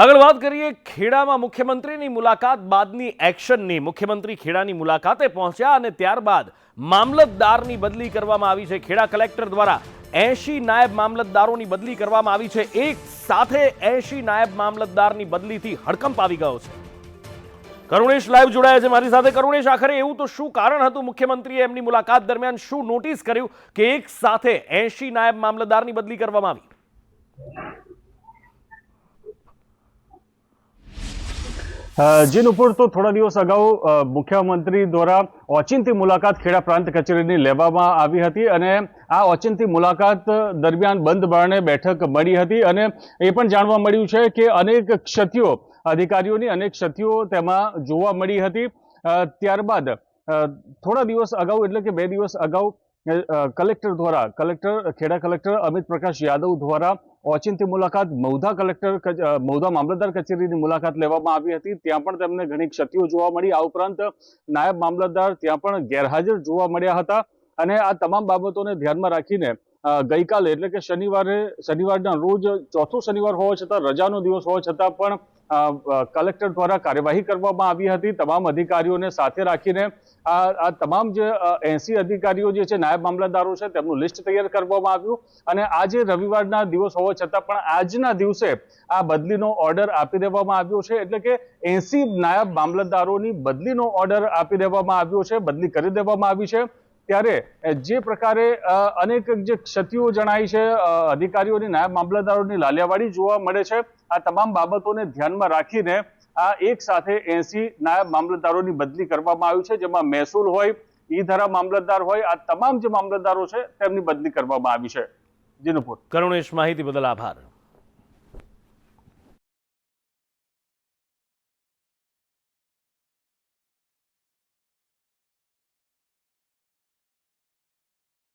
આગળ વાત કરીએ ખેડામાં મુખ્યમંત્રીની મુલાકાત, બાદની એક્શનની. મુખ્યમંત્રી ખેડાની મુલાકાતે પહોંચ્યા અને ત્યારબાદ મામલતદારની બદલી કરવામાં આવી છે. ખેડા કલેક્ટર દ્વારા એંશી નાયબ મામલતદારોની બદલી કરવામાં આવી છે. એક સાથે એંશી નાયબ મામલતદારની બદલીથી હડકંપ આવી ગયો છે. કરુણેશ લાઈવ જોડાયા છે મારી સાથે. કરુણેશ, આખરે એવું તો શું કારણ હતું મુખ્યમંત્રીએ એમની મુલાકાત દરમિયાન શું નોટિસ કર્યું કે એક સાથે એંશી નાયબ મામલતદારની બદલી કરવામાં આવી? જી નુપુર તો થોડા દિવસ અગાઉ મુખ્યમંત્રી દ્વારા ઓચિંતી મુલાકાત ખેડા પ્રાંત કચેરીની લેવામાં આવી હતી અને આ ઓચિંતી મુલાકાત દરમિયાન બંધ બારણે બેઠક મળી હતી અને એ પણ જાણવા મળ્યું છે કે અનેક ક્ષતિઓ, અધિકારીઓની અનેક ક્ષતિઓ તેમાં જોવા મળી હતી. ત્યારબાદ થોડા દિવસ અગાઉ, એટલે કે બે દિવસ અગાઉ કલેક્ટર દ્વારા, કલેક્ટર, ખેડા કલેક્ટર અમિત પ્રકાશ યાદવ દ્વારા ઓચિંતી મુલાકાત, મૌધા કલેક્ટર મૌધા મામલતદાર કચેરીની મુલાકાત લેવામાં આવી હતી. ત્યાં પણ તેમને ઘણી ક્ષતિઓ જોવા મળી. આ ઉપરાંત નાયબ મામલતદાર ત્યાં પણ ગેરહાજર જોવા મળ્યા હતા. અને આ તમામ બાબતોને ધ્યાનમાં રાખીને ગઈકાલે એટલે કે શનિવારે, શનિવારના રોજ ચોથો શનિવાર હોવા છતાં, રજાનો દિવસ હોવા છતાં પણ કલેક્ટર દ્વારા કાર્યવાહી કરવામાં આવી હતી. તમામ અધિકારીઓને સાથે રાખીને આ તમામ જે એસી અધિકારીઓ જે છે, નાયબ મામલતદારો છે, તેમનું લિસ્ટ તૈયાર કરવામાં આવ્યું. અને આજે રવિવારના દિવસ હોવા છતાં પણ આજના દિવસે આ બદલીનો ઓર્ડર આપી દેવામાં આવ્યો છે. એટલે કે એસી નાયબ મામલતદારોની બદલીનો ઓર્ડર આપી દેવામાં આવ્યો છે, બદલી કરી દેવામાં આવી છે. ત્યારે જે પ્રકારે અનેક જે ક્ષતિઓ જણાય છે અધિકારીઓની, નાયબ મામલતદારોની લાલિયાવાડી જોવા મળે છે. આ તમામ બાબતોને ધ્યાનમાં રાખીને આ એક સાથે એસી નાયબ મામલતદારોની બદલી કરવામાં આવી છે, જેમાં મહેસૂલ હોય, ઈ ધારા મામલતદાર હોય, આ તમામ જે મામલતદારો છે, તેમની બદલી કરવામાં આવી છે. જીનુપુર કરુણેશ, માહિતી બદલ આભાર.